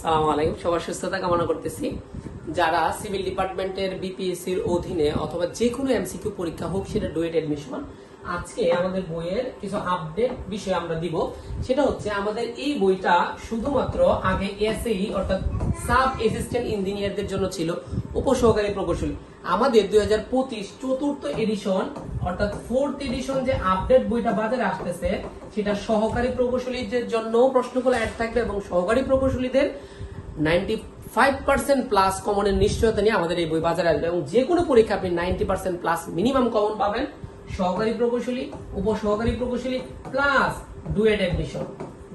সালাম আলাইকুম। সবার সুস্থতা কামনা করতেছি। যারা সিভিল ডিপার্টমেন্টের অধীনে অথবা যে কোনো এমসিকিউ পরীক্ষা হোক, সেটা ডুয়েট এডমিশন আজকে আমাদের বইয়ের কিছু আপডেট বিষয় আমরা দিব। সেটা হচ্ছে আমাদের এই বইটা শুধুমাত্র আগে এসএই অর্থাৎ সাব অ্যাসিস্ট্যান্ট ইঞ্জিনিয়ারদের জন্য ছিল, উপসহকারী প্রকৌশলী। আমাদের দুই হাজার পঁচিশ চতুর্থ এডিশন অর্থাৎ ফোর্থ এডিশন যে আপডেট বইটা বাজারে আসতেছে, সেটা সহকারী প্রকৌশলীদের জন্য প্রশ্নগুলো অ্যাড থাকবে এবং সহকারী প্রকৌশলীদের নাইনটি ফাইভ পার্সেন্ট প্লাস কমনের নিশ্চয়তা নিয়ে আমাদের এই বই বাজারে আসবে এবং যে কোনো পরীক্ষা আপনি ninety percent plus minimum common পাবেন। সহকারী প্রকৌশলী, উপসহকারী প্রকৌশলী প্লাস ডুয়েট এডমিশন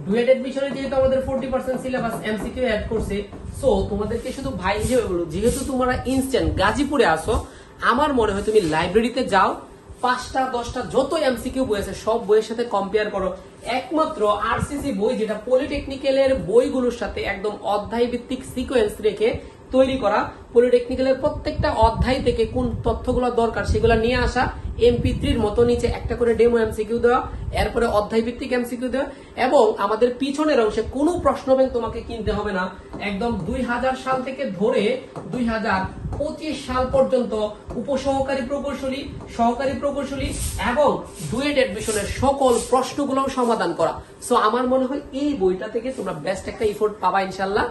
ডুয়েট এডমিশনে যেহেতু আমাদের forty percent syllabus MCQ add করছে সো তোমাদেরকে শুধু ভাই যেহেতু তোমরা ইনস্ট্যান্ট গাজীপুরে আসো, আমার মনে হয় তুমি লাইব্রেরিতে যাও পাঁচটা, দশটা যত এমসিকিউ বই আছে, সব বইয়ের সাথে কম্পেয়ার করো, একমাত্র আরসিসি বই যেটা পলিটেকনিক্যালের বইগুলোর সাথে একদম অধ্যায় ভিত্তিক সিকোয়েন্স রেখে তৈরি করা পলিটেকনিক্যালের প্রত্যেকটা অধ্যায় থেকে কোন তথ্যগুলো দরকার সেগুলো নিয়ে আসা এমপি থ্রির মতো নিচে একটা করে ডেমো এমসিকিউ দেওয়া, এরপরে অধ্যায় ভিত্তিক এমসিকিউ দেওয়া, এবং আমাদের পিছনের অংশে কোনো প্রশ্ন ব্যাংক তোমাকে কিনতে হবে না। একদম দুই হাজার সাল থেকে ধরে দুই হাজার পঁচিশ সাল পর্যন্ত উপসহকারী প্রকৌশলী, সহকারী প্রকৌশলী এবং ডুয়েট অ্যাডমিশনের সকল প্রশ্নগুলো সমাধান করা। সো আমার মনে হয় এই বইটা থেকে তোমরা বেস্ট একটা ইফোর্ট পাবা ইনশাল্লাহ